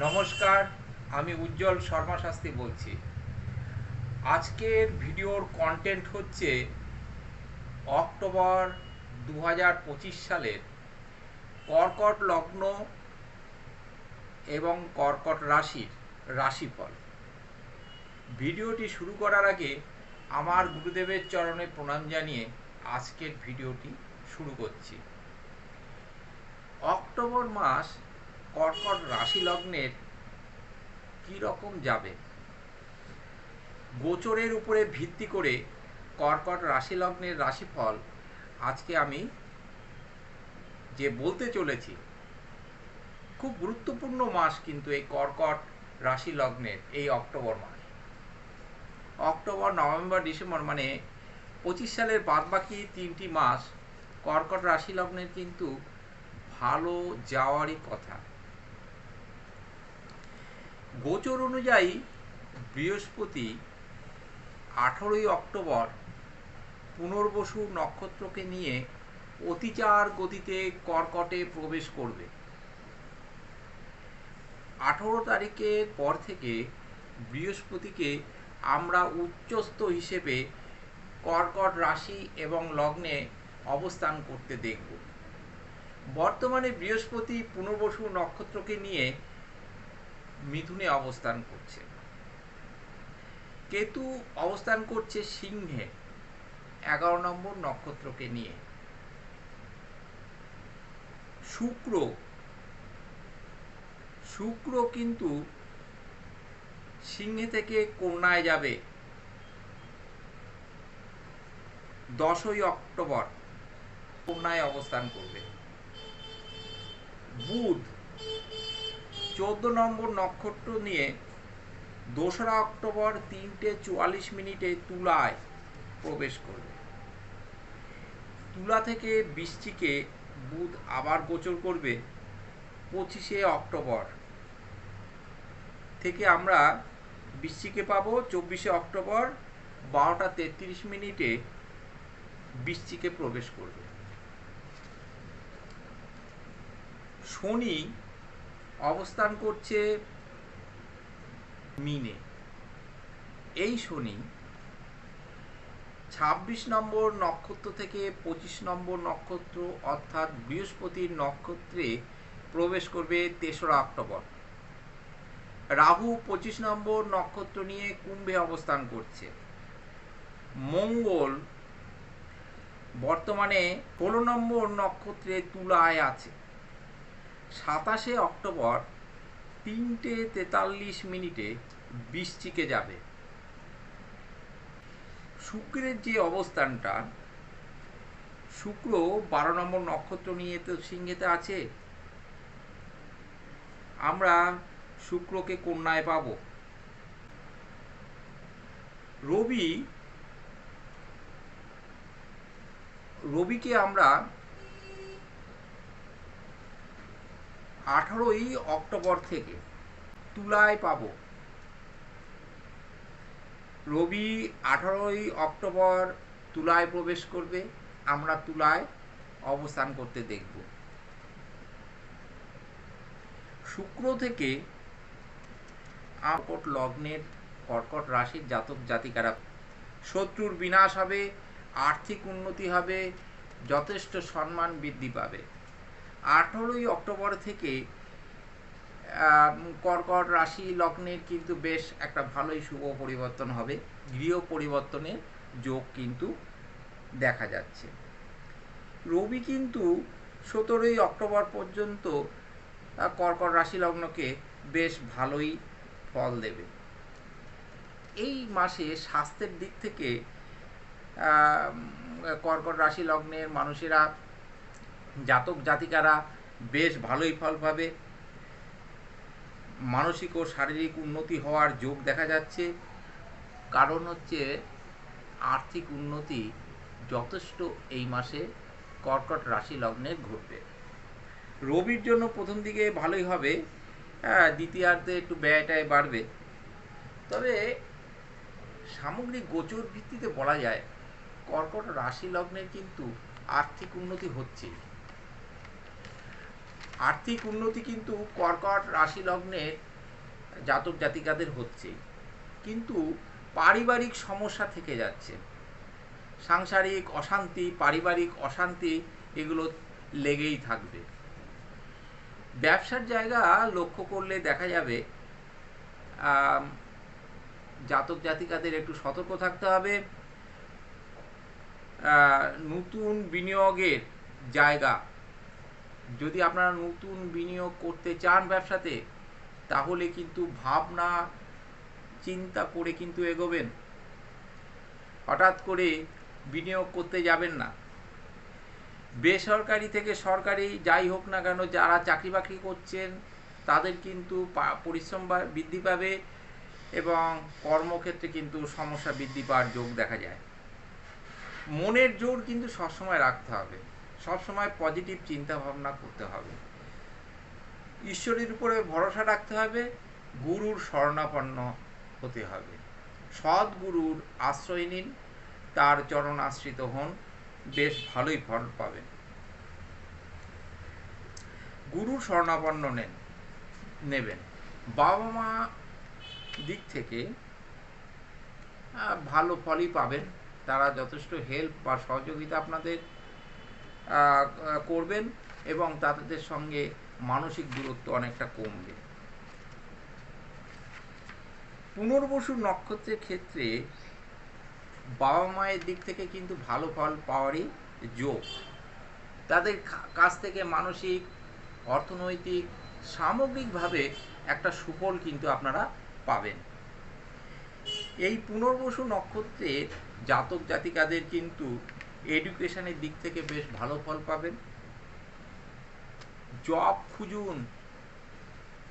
নমস্কার, আমি উজ্জ্বল শর্মা শাস্ত্রী বলছি। আজকের ভিডিওর কন্টেন্ট হচ্ছে অক্টোবর দু হাজার পঁচিশ সালের কর্কট লগ্ন এবং কর্কট রাশির রাশিফল। ভিডিওটি শুরু করার আগে আমার গুরুদেবের চরণে প্রণাম জানিয়ে আজকের ভিডিওটি শুরু করছি। অক্টোবর মাস কর্কট রাশি লগ্নের রকম যাবে? গোচরের উপরে ভিত্তি করে কর্কট রাশি লগ্নের রাশিফল আজকে আমি যে বলতে চলেছি, খুব গুরুত্বপূর্ণ মাস কিন্তু এই কর্কট রাশি লগ্নের এই অক্টোবর মাস। অক্টোবর, নভেম্বর, ডিসেম্বর মানে পঁচিশ সালের বাদবাকি তিনটি মাস কর্কট রাশি লগ্নের কিন্তু ভালো যাওয়ারই কথা। গোচর অনুযায়ী বৃহস্পতি আঠেরোই অক্টোবর পুনর্বসু নক্ষত্রকে নিয়ে অতিচার গতিতে কর্কটে প্রবেশ করবে। আঠেরো তারিখের পর থেকে বৃহস্পতিকে আমরা উচ্চস্থ হিসেবে কর্কট রাশি এবং লগ্নে অবস্থান করতে দেখব। বর্তমানে বৃহস্পতি পুনর্বসু নক্ষত্রকে নিয়ে মিথুনে অবস্থান করছে। কেতু অবস্থান করছে সিংহে, এগারো নম্বর নক্ষত্রকে নিয়ে। শুক্র শুক্র কিন্তু সিংহে থেকে কন্যায় যাবে। দশই অক্টোবর কন্যায় অবস্থান করবে। বুধ চোদ্দ নম্বর নক্ষত্র নিয়ে দোসরা অক্টোবর তিনটে চুয়াল্লিশ মিনিটে তুলায় প্রবেশ করবে। তুলা থেকে বৃষ্টিকে বুধ আবার গোচর করবে পঁচিশে অক্টোবর। থেকে আমরা বৃষ্টিকে পাবো চব্বিশে অক্টোবর, বারোটা তেত্রিশ মিনিটে বৃষ্টিকে প্রবেশ করবে। শনি অবস্থান করছে মিনে। এই শনি ছাব্বিশ নম্বর নক্ষত্র থেকে পঁচিশ নম্বর নক্ষত্র, অর্থাৎ বৃহস্পতির নক্ষত্রে প্রবেশ করবে তেসরা অক্টোবর। রাহু পঁচিশ নম্বর নক্ষত্র নিয়ে কুম্ভে অবস্থান করছে। মঙ্গল বর্তমানে ষোলো নম্বর নক্ষত্রে তুলায় আছে। সাতাশে অক্টোবর তিনটে তেতাল্লিশ মিনিটে বৃষ্টিকে যাবে। শুক্রের যে অবস্থানটা, শুক্র বারো নম্বর নক্ষত্র নিয়ে তো সিংহেতে আছে। আমরা শুক্রকে কন্যায় পাব। রবি, রবিকে আমরা আঠারোই অক্টোবর থেকে তুলায় পাব। রবি আঠারোই অক্টোবর তুলায় প্রবেশ করবে, আমরা তুলায় অবস্থান করতে দেখব। শুক্র থেকে কর্কট লগ্নের কর্কট রাশির জাতক জাতিকারা, শত্রুর বিনাশ হবে, আর্থিক উন্নতি হবে, যথেষ্ট সম্মান বৃদ্ধি পাবে। আঠেরোই অক্টোবর থেকে কর্কট রাশি লগ্নের কিন্তু বেশ একটা ভালোই শুভ পরিবর্তন হবে। গৃহ পরিবর্তনের যোগ কিন্তু দেখা যাচ্ছে। রবি কিন্তু সতেরোই অক্টোবর পর্যন্ত কর্কট রাশি লগ্নকে বেশ ভালোই ফল দেবে। এই মাসে স্বাস্থ্যের দিক থেকে কর্কট রাশি লগ্নের মানুষেরা জাতক জাতিকারা বেশ ভালোই ফল পাবে। মানসিক ও শারীরিক উন্নতি হওয়ার যোগ দেখা যাচ্ছে। কারণ হচ্ছে আর্থিক উন্নতি যথেষ্ট এই মাসে কর্কট রাশি লগ্নের ঘটবে। রবির জন্য প্রথম দিকে ভালোই হবে। হ্যাঁ দ্বিতীয়ার্ধে একটু ব্যয়টায় বাড়বে। তবে সামগ্রিক গোচর ভিত্তিতে বলা যায়, কর্কট রাশি লগ্নের কিন্তু আর্থিক উন্নতি হচ্ছেই। আর্থিক উন্নতি কিন্তু কর্কট রাশি লগ্নের জাতক জাতিকাদের হচ্ছে কিন্তু পারিবারিক সমস্যা থেকে যাচ্ছে। সাংসারিক অশান্তি, পারিবারিক অশান্তি এগুলো লেগেই থাকবে। ব্যবসার জায়গা লক্ষ্য করলে দেখা যাবে জাতক জাতিকাদের একটু সতর্ক থাকতে হবে। নতুন বিনিয়োগের জায়গা যদি আপনারা নতুন বিনিয়োগ করতে চান ব্যবসাতে, তাহলে কিন্তু ভাবনা, চিন্তা করে কিন্তু এগোবেন। হঠাৎ করে বিনিয়োগ করতে যাবেন না। বেসরকারি থেকে সরকারি যাই হোক না কেন যারা চাকরি বাকরি করছেন, তাদের কিন্তু পরিশ্রম বৃদ্ধি পাবে এবং কর্মক্ষেত্রে কিন্তু সমস্যা বৃদ্ধি পাওয়ার যোগ দেখা যায়। মনের জোর কিন্তু সবসময় রাখতে হবে। সবসময় পজিটিভ চিন্তা ভাবনা করতে হবে। ঈশ্বরের উপরে ভরসা রাখতে হবে, গুরুর শরণাপন্ন হতে হবে। সৎ গুরুর আশ্রয় নিন, তার চরণ আশ্রিত হন, বেশ ভালোই ফল পাবেন। গুরুর শরণাপন্ন নেন, নেবেন। বাবা মা দিক থেকে ভালো ফলই পাবেন। তারা যথেষ্ট হেল্প বা সহযোগিতা আপনাদের করবেন এবং তাদের সঙ্গে মানসিক দূরত্ব অনেকটা কমবে। পুনর্বসু নক্ষত্রের ক্ষেত্রে বাবা মায়ের দিক থেকে কিন্তু ভালো ফল পাওয়ারই যোগ। তাদের কাছ থেকে মানসিক, অর্থনৈতিক, সামগ্রিকভাবে একটা সুফল কিন্তু আপনারা পাবেন। এই পুনর্বসু নক্ষত্রের জাতক জাতিকাদের কিন্তু এডুকেশনের দিক থেকে বেশ ভালো ফল পাবেন। জব খুঁজুন,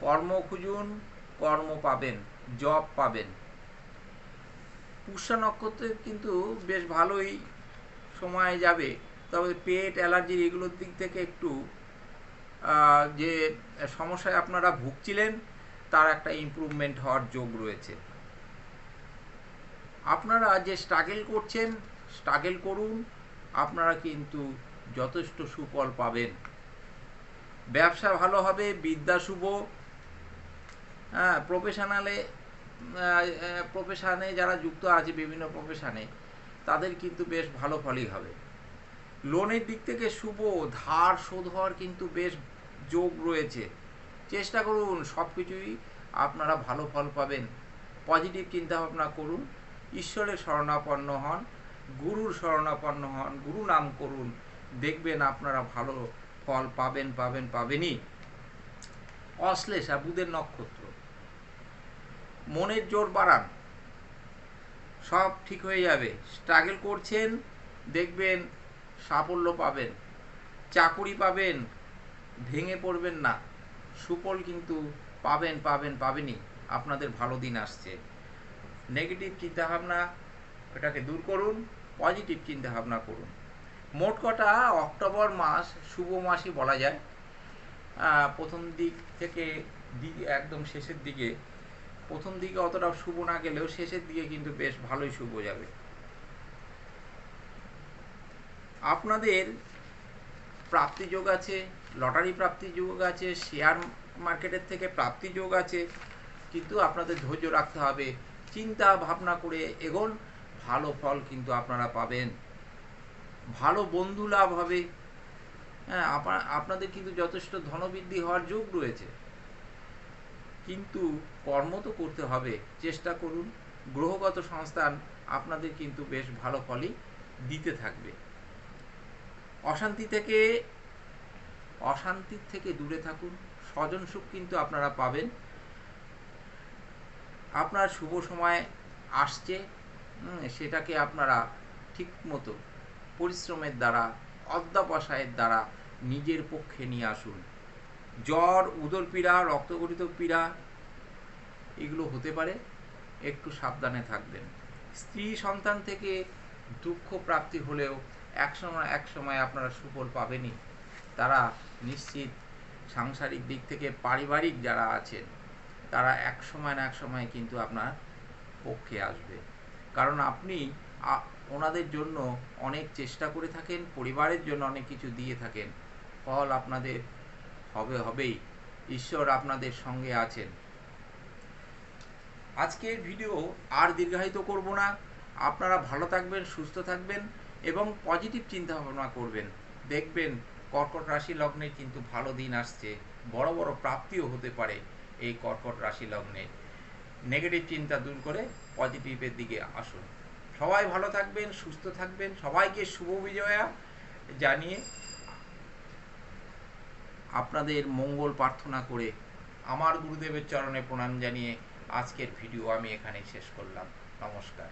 কর্ম খুঁজুন, কর্ম পাবেন, জব পাবেন। পুষ্যা নক্ষত্রে কিন্তু বেশ ভালোই সময় যাবে, তবে পেট, অ্যালার্জির এগুলোর দিক থেকে একটু যে সমস্যায় আপনারা ভুগছিলেন, তার একটা ইমপ্রুভমেন্ট হওয়ার যোগ রয়েছে। আপনারা যে স্ট্রাগল করছেন স্ট্রাগল করুন, আপনারা কিন্তু যথেষ্ট সুফল পাবেন। ব্যবসা ভালো হবে, বিদ্যা শুভ। হ্যাঁ প্রফেশনালে প্রফেশনে যারা যুক্ত আছে, বিভিন্ন প্রফেশনে তাদের কিন্তু বেশ ভালো ফলই হবে। লোনের দিক থেকে শুভ, ধার শোধ হওয়ার কিন্তু বেশ যোগ রয়েছে। চেষ্টা করুন সব কিছুই আপনারা ভালো ফল পাবেন। পজিটিভ চিন্তাভাবনা করুন, ঈশ্বরের শরণাপন্ন হন গুরুর শরণাপন্ন হন, গুরু নাম করুন, দেখবেন আপনারা ভালো ফল পাবেন পাবেন, পাবেনই। অশ্লেষা, বুধের নক্ষত্র। মনের জোর বাড়ান। সব ঠিক হয়ে যাবে। স্ট্রাগল করছেন, দেখবেন সাফল্য পাবেন। চাকুরি পাবেন, ভেঙে পড়বেন না। সুফল কিন্তু পাবেন পাবেন, পাবেনই। আপনাদের ভালো দিন আসছে। নেগেটিভ চিন্তাভাবনা এটাকে দূর করুন পজিটিভ চিন্তাভাবনা করুন। মোট কটা? অক্টোবর মাস, শুভ মাসই বলা যায়। প্রথম দিক থেকে একদম শেষের দিকে, প্রথম দিকে অতটা শুভ না গেলেও শেষের দিকে কিন্তু বেশ ভালোই শুভ যাবে। আপনাদের প্রাপ্তি যোগ আছে, লটারি প্রাপ্তি যোগ আছে শেয়ার মার্কেটের থেকে প্রাপ্তি যোগ আছে, কিন্তু আপনাদের ধৈর্য রাখতে হবে। চিন্তা ভাবনা করে এগোন ভালো ফল কিন্তু আপনারা পাবেন। ভালো বন্ধু লাভ হবে। হ্যাঁ আপনা- আপনাদের কিন্তু যথেষ্ট ধনবৃদ্ধি হওয়ার যোগ রয়েছে। কিন্তু কর্ম তো করতে হবে। চেষ্টা করুন। গ্রহগত সংস্থান আপনাদের কিন্তু বেশ ভালো ফলই দিতে থাকবে। অশান্তি থেকে, অশান্তির থেকে দূরে থাকুন। স্বজন সুখ কিন্তু আপনারা পাবেন। আপনার শুভ সময় আসছে। সেটাকে আপনারা ঠিক মতো পরিশ্রমের দ্বারা, অধ্যাবসায়ের দ্বারা নিজের পক্ষে নিয়ে আসুন। জ্বর, উদর পীড়া, রক্তগঠিত পীড়া, এগুলো হতে পারে, একটু সাবধানে থাকবেন। স্ত্রী সন্তান থেকে দুঃখ প্রাপ্তি হলেও এক সময় এক সময় আপনারা সুফল পাবেনই। তারা নিশ্চিত সাংসারিক দিক থেকে পারিবারিক যারা আছেন, তারা এক সময় না এক সময় কিন্তু আপনার পক্ষে আসবে। কারণ আপনি ওনাদের জন্য অনেক চেষ্টা করে থাকেন, পরিবারের জন্য অনেক কিছু দিয়ে থাকেন। ফল আপনাদের হবে, হবেই। ঈশ্বর আপনাদের সঙ্গে আছেন। আজকের ভিডিও আর দীর্ঘায়িত করব না। আপনারা ভালো থাকবেন, সুস্থ থাকবেন এবং পজিটিভ চিন্তা ভাবনা করবেন। দেখবেন কর্কট রাশি লগ্নে কিন্তু ভালো দিন আসছে। বড় বড় প্রাপ্তিও হতে পারে এই কর্কট রাশি লগ্নে নেগেটিভ চিন্তা দূর করে পজিটিভের দিকে আসুন। সবাই ভালো থাকবেন, সুস্থ থাকবেন। সবাইকে শুভ বিজয়া জানিয়ে আপনাদের মঙ্গল প্রার্থনা করে আমার গুরুদেবের চরণে প্রণাম জানিয়ে আজকের ভিডিও আমি এখানেই শেষ করলাম। নমস্কার।